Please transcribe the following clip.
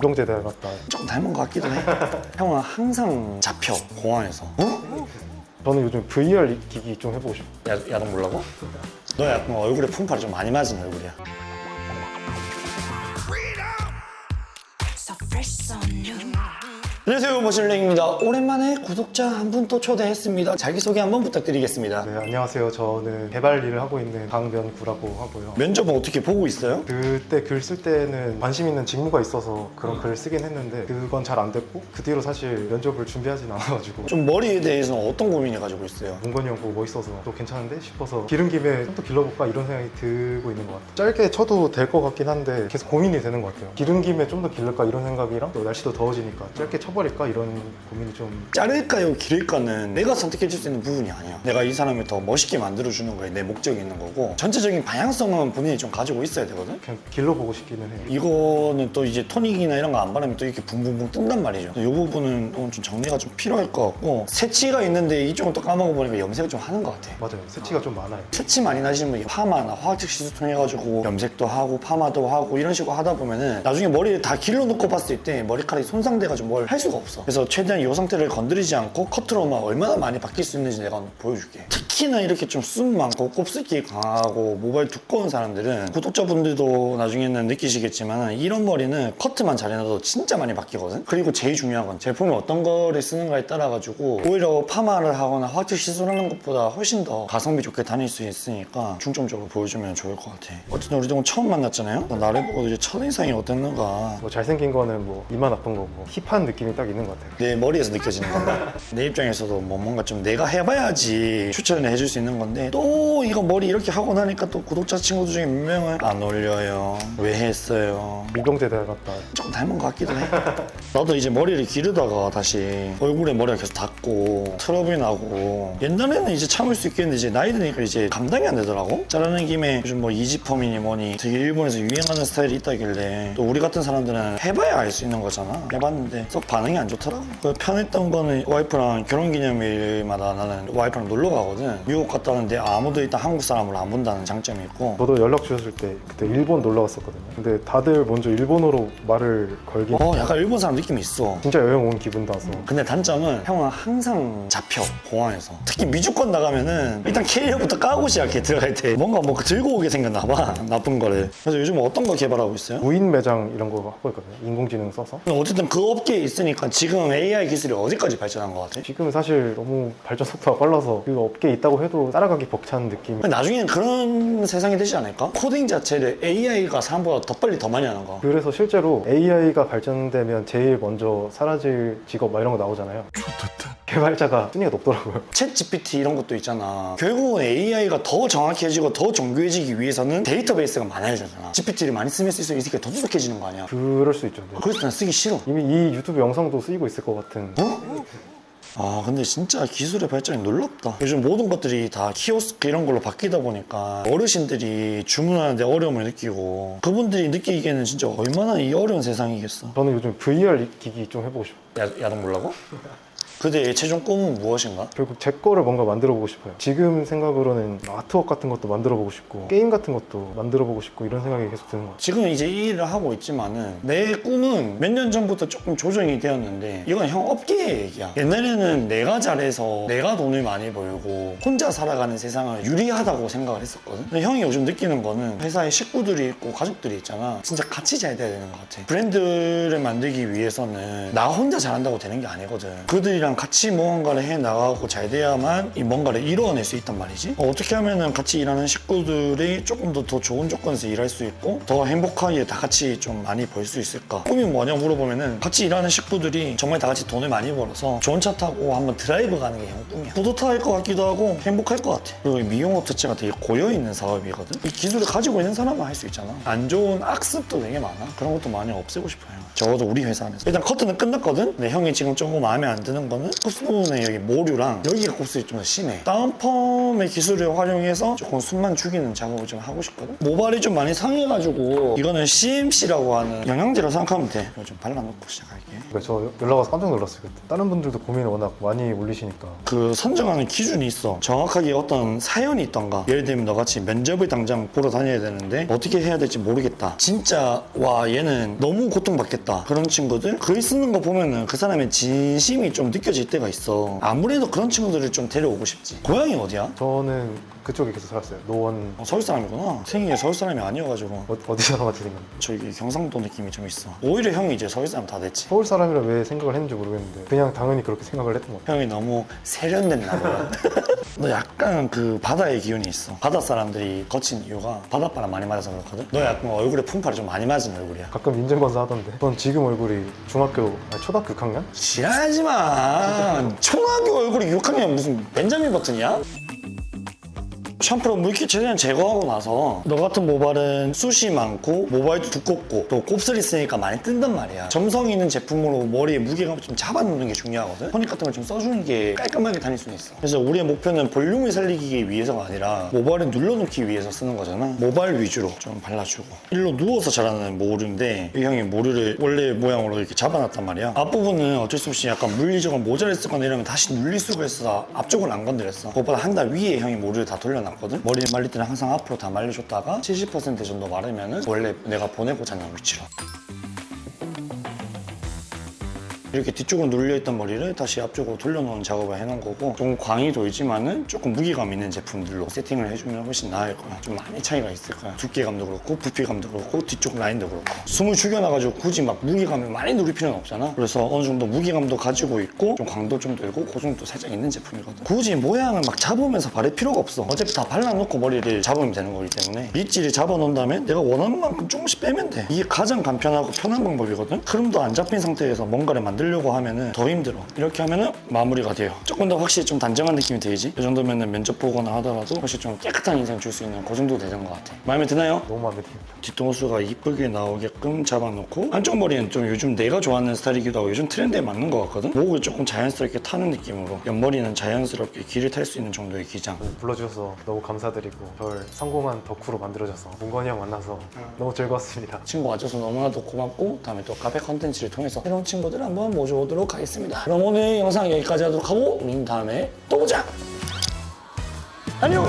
이병재 대학 갔다 좀 닮은 것 같기도 해. 형은 항상 잡혀 공항에서. 어? 저는 요즘 VR 기기 좀 해보고 싶어요 야, 야동 보려고? 너 약간 얼굴에 품팔이 좀 많이 맞은 얼굴이야. So fresh, so new. 안녕하세요 모실랭입니다. 오랜만에 구독자 한 분 또 초대했습니다. 자기소개 한번 부탁드리겠습니다. 네 안녕하세요 저는 개발 일을 하고 있는 강면구라고 하고요 면접은 어떻게 보고 있어요? 그때 글 쓸 때는 관심 있는 직무가 있어서 그런 글을 쓰긴 했는데 그건 잘 안 됐고 그 뒤로 사실 면접을 준비하진 않아가지고 좀 머리에 대해서는 어떤 고민을 가지고 있어요? 문건이 형 보고 멋있어서 또 괜찮은데 싶어서 기른 김에 좀 더 길러볼까 이런 생각이 들고 있는 것 같아요 짧게 쳐도 될 것 같긴 한데 계속 고민이 되는 것 같아요 기른 김에 좀 더 길를까 이런 생각이랑 또 날씨도 더워지니까 짧게 쳐 버릴까? 이런 고민이 좀 자를까요? 기를까는 내가 선택해 줄 수 있는 부분이 아니야. 내가 이 사람을 더 멋있게 만들어주는 거에 내 목적이 있는 거고 전체적인 방향성은 본인이 좀 가지고 있어야 되거든. 그냥 길러보고 싶기는 해요 이거는 또 이제 토닉이나 이런 거 안 바르면 또 이렇게 붕붕붕 뜬단 말이죠. 이 부분은 좀 정리가 좀 필요할 것 같고 새치가 있는데 이쪽은 또 까먹어 보니까 염색을 좀 하는 것 같아. 맞아요. 세치가 좀 많아요. 새치 많이 나시는 분이 파마나 화학적 시술 통해 가지고 염색도 하고 파마도 하고 이런 식으로 하다 보면은 나중에 머리를 다 길러놓고 봤을 때 머리카락이 손상돼가지고 뭘 할 수가 없어. 그래서 최대한 이 상태를 건드리지 않고 커트로만 얼마나 많이 바뀔 수 있는지 내가 한번 보여줄게. 특히나 이렇게 좀 숨 많고 곱슬기 강하고 모발 두꺼운 사람들은 구독자분들도 나중에는 느끼시겠지만 이런 머리는 커트만 잘 해놔도 진짜 많이 바뀌거든? 그리고 제일 중요한 건 제품이 어떤 거를 쓰는가에 따라 가지고 오히려 파마를 하거나 화학적 시술하는 것보다 훨씬 더 가성비 좋게 다닐 수 있으니까 중점적으로 보여주면 좋을 것 같아. 어쨌든 우리 좀 처음 만났잖아요? 나를 보고 이제 첫인상이 어땠는가? 뭐 잘생긴 거는 뭐 이만 아픈 거고 힙한 느낌이 딱 있는 것 같아요. 내 머리에서 느껴지는 건가? 내 입장에서도 뭐 뭔가 좀 내가 해봐야지 추천을 해줄 수 있는 건데 또 이거 머리 이렇게 하고 나니까 또 구독자 친구들 중에 몇 명은 안 올려요. 왜 했어요? 대학 갔다. 좀 닮은 것 같기도 해. 나도 이제 머리를 기르다가 다시 얼굴에 머리가 계속 닿고 트러블이 나고 옛날에는 이제 참을 수 있겠는데 이제 나이 드니까 이제 감당이 안 되더라고. 자르는 김에 요즘 뭐 이지펌이니 뭐니 되게 일본에서 유행하는 스타일이 있다길래 또 우리 같은 사람들은 해봐야 알 수 있는 거잖아. 해봤는데 썩반 응이 안 좋더라고. 그 편했던 거는 와이프랑 결혼기념일마다 나는 와이프랑 놀러 가거든. 미국 갔다 왔는데 아무도 일단 한국 사람을 안 본다는 장점이 있고. 저도 연락 주셨을 때 그때 일본 놀러 갔었거든요. 근데 다들 먼저 일본어로 말을 걸긴 어 약간 일본 사람 느낌이 있어. 진짜 여행 온 기분 나서. 근데 단점은 형은 항상 잡혀 공항에서. 특히 미주권 나가면은 일단 캐리어부터 까고 시작해 들어갈 때. 뭔가 뭐 들고 오게 생겼나 봐. 나쁜 거를. 그래서 요즘 어떤 거 개발하고 있어요? 무인 매장 이런 거 하고 있거든요. 인공지능 써서. 어쨌든 그 업계에 있으니 까 지금 AI 기술이 어디까지 발전한 것 같아? 지금은 사실 너무 발전 속도가 빨라서 그 업계에 있다고 해도 따라가기 벅찬 느낌 나중에는 그런 세상이 되지 않을까? 코딩 자체를 AI가 사람보다 더 빨리 더 많이 하는 거 그래서 실제로 AI가 발전되면 제일 먼저 사라질 직업 막 이런 거 나오잖아요 개발자가 순위가 높더라고요 챗 GPT 이런 것도 있잖아. 결국은 AI가 더 정확해지고 더 정교해지기 위해서는 데이터베이스가 많아져잖아. GPT를 많이 쓰면 쓸수록 이 새끼가 더 똑똑해지는 거 아니야. 그럴 수 있죠 네. 그래서 난 쓰기 싫어. 이미 이 유튜브 영상도 쓰이고 있을 것 같은 어? 아 근데 진짜 기술의 발전이 놀랍다 요즘 모든 것들이 다 키오스크 이런 걸로 바뀌다 보니까 어르신들이 주문하는데 어려움을 느끼고 그분들이 느끼기에는 진짜 얼마나 이 어려운 세상이겠어 저는 요즘 VR 기기 좀 해보고 싶어요 야, 야동 보려고? 그대의 최종 꿈은 무엇인가? 결국 제 거를 뭔가 만들어 보고 싶어요. 지금 생각으로는 아트웍 같은 것도 만들어 보고 싶고 게임 같은 것도 만들어 보고 싶고 이런 생각이 계속 드는 것 같아요. 지금 이제 이 일을 하고 있지만은 내 꿈은 몇 년 전부터 조금 조정이 되었는데 이건 형 업계의 얘기야. 옛날에는 내가 잘해서 내가 돈을 많이 벌고 혼자 살아가는 세상을 유리하다고 생각을 했었거든. 근데 형이 요즘 느끼는 거는 회사에 식구들이 있고 가족들이 있잖아. 진짜 같이 잘 돼야 되는 것 같아. 브랜드를 만들기 위해서는 나 혼자 잘한다고 되는 게 아니거든. 그들이랑 같이 무언가를 해 나가고 잘 돼야만 이 뭔가를 이루어낼 수 있단 말이지. 어, 떻게 하면은 같이 일하는 식구들이 조금 더, 더 좋은 조건에서 일할 수 있고 더 행복하게 다 같이 좀 많이 벌 수 있을까? 꿈이 뭐냐 물어보면은 같이 일하는 식구들이 정말 다 같이 돈을 많이 벌어서 좋은 차 타고 한번 드라이브 가는 게 형 꿈이야. 뿌듯할 것 같기도 하고 행복할 것 같아. 그리고 이 미용업 자체가 되게 고여있는 사업이거든. 이 기술을 가지고 있는 사람만 할 수 있잖아. 안 좋은 악습도 되게 많아. 그런 것도 많이 없애고 싶어요. 적어도 우리 회사 안에서. 일단 커트는 끝났거든? 근데 형이 지금 조금 마음에 안 드는 거는 거는 곱슬 부분에 여기 모류랑 여기가 곱슬이 좀 더 심해 다운펌의 기술을 활용해서 조금 숨만 죽이는 작업을 좀 하고 싶거든 모발이 좀 많이 상해가지고 이거는 CMC라고 하는 영양제라 생각하면 돼 이거 좀 발라놓고 시작할게 그러니까 저 연락 와서 깜짝 놀랐어요 그때 다른 분들도 고민을 워낙 많이 올리시니까 그 선정하는 기준이 있어. 정확하게 어떤 사연이 있던가. 예를 들면 너같이 면접을 당장 보러 다녀야 되는데 어떻게 해야 될지 모르겠다. 진짜 와 얘는 너무 고통받겠다. 그런 친구들 글 쓰는 거 보면은 그 사람의 진심이 좀 느껴 질 때가 있어. 아무래도 그런 친구들을 좀 데려오고 싶지. 고향이 어디야? 저는 그쪽에 계속 살았어요 노원 어, 서울 사람이구나. 생일에 서울 사람이 아니어가지고 어, 어디 사람 같이 생겼는데 저기 경상도 느낌이 좀 있어. 오히려 형이 이제 서울 사람 다 됐지. 서울 사람이라 왜 생각을 했는지 모르겠는데 그냥 당연히 그렇게 생각을 했던 것 같아요 형이 너무 세련됐나 보다. 너 약간 그 바다의 기운이 있어. 바다 사람들이 거친 이유가 바닷바람 많이 맞아서 그렇거든. 너 약간 얼굴에 품팔이 좀 많이 맞은 얼굴이야. 가끔 인증검사 하던데 전 지금 얼굴이 중학교 아니 초등학교 6학년? 지랄하지 마. 초등학교 얼굴이 6학년 무슨 벤자민 버튼이야? 샴푸로 물기 최대한 제거하고 나서 너 같은 모발은 숱이 많고 모발도 두껍고 또 곱슬 있으니까 많이 뜬단 말이야. 점성 있는 제품으로 머리에 무게감을 좀 잡아놓는 게 중요하거든. 토닉 같은 걸 좀 써주는 게 깔끔하게 다닐 수는 있어. 그래서 우리의 목표는 볼륨을 살리기 위해서가 아니라 모발을 눌러놓기 위해서 쓰는 거잖아. 모발 위주로 좀 발라주고. 일로 누워서 자라는 모류인데 이 형이 모류를 원래 모양으로 이렇게 잡아놨단 말이야. 앞부분은 어쩔 수 없이 약간 물리적으로 모자를 쓰거나 이러면 다시 눌릴 수가 있어서 앞쪽을 안 건드렸어. 그것보다 한 달 위에 형이 모류를 다 돌려 놨거든? 머리를 말릴 때는 항상 앞으로 다 말려줬다가 70% 정도 마르면은 원래 내가 보내고자 하는 위치로 이렇게 뒤쪽으로 눌려있던 머리를 다시 앞쪽으로 돌려놓은 작업을 해놓은 거고 좀 광이 돌지만은 조금 무게감 있는 제품들로 세팅을 해주면 훨씬 나을 거야. 좀 많이 차이가 있을 거야. 두께감도 그렇고 부피감도 그렇고 뒤쪽 라인도 그렇고. 숨을 죽여놔가지고 굳이 막 무게감을 많이 누릴 필요는 없잖아. 그래서 어느 정도 무게감도 가지고 있고 좀 광도 좀 들고 고정도 살짝 있는 제품이거든. 굳이 모양을 막 잡으면서 바를 필요가 없어. 어차피 다 발라놓고 머리를 잡으면 되는 거기 때문에. 밑질을 잡아놓은 다음에 내가 원하는 만큼 조금씩 빼면 돼. 이게 가장 간편하고 편한 방법이거든? 흐름도 안 잡힌 상태에서 뭔가를 만들 려고 하면은 더 힘들어. 이렇게 하면은 마무리가 돼요. 조금 더 확실히 좀 단정한 느낌이 들지? 이 정도면은 면접 보거나 하더라도 훨씬 좀 깨끗한 인상 줄 수 있는 그 정도 되는 것 같아. 마음에 드나요? 너무 마음에 듭니다. 뒤통수가 이쁘게 나오게끔 잡아놓고 한쪽 머리는 좀 요즘 내가 좋아하는 스타일이기도 하고 요즘 트렌드에 맞는 것 같거든? 목을 조금 자연스럽게 타는 느낌으로 옆머리는 자연스럽게 길을 탈 수 있는 정도의 기장. 불러주셔서 너무 감사드리고 절 성공한 덕후로 만들어줘서 문건이 형 만나서 너무 즐거웠습니다. 친구 와줘서 너무나도 고맙고 다음에 또 카페 컨텐츠를 통해서 새로운 친구들 한번 모셔보도록 하겠습니다. 그럼 오늘 영상 여기까지 하도록 하고 우린 다음에 또 보자! 안녕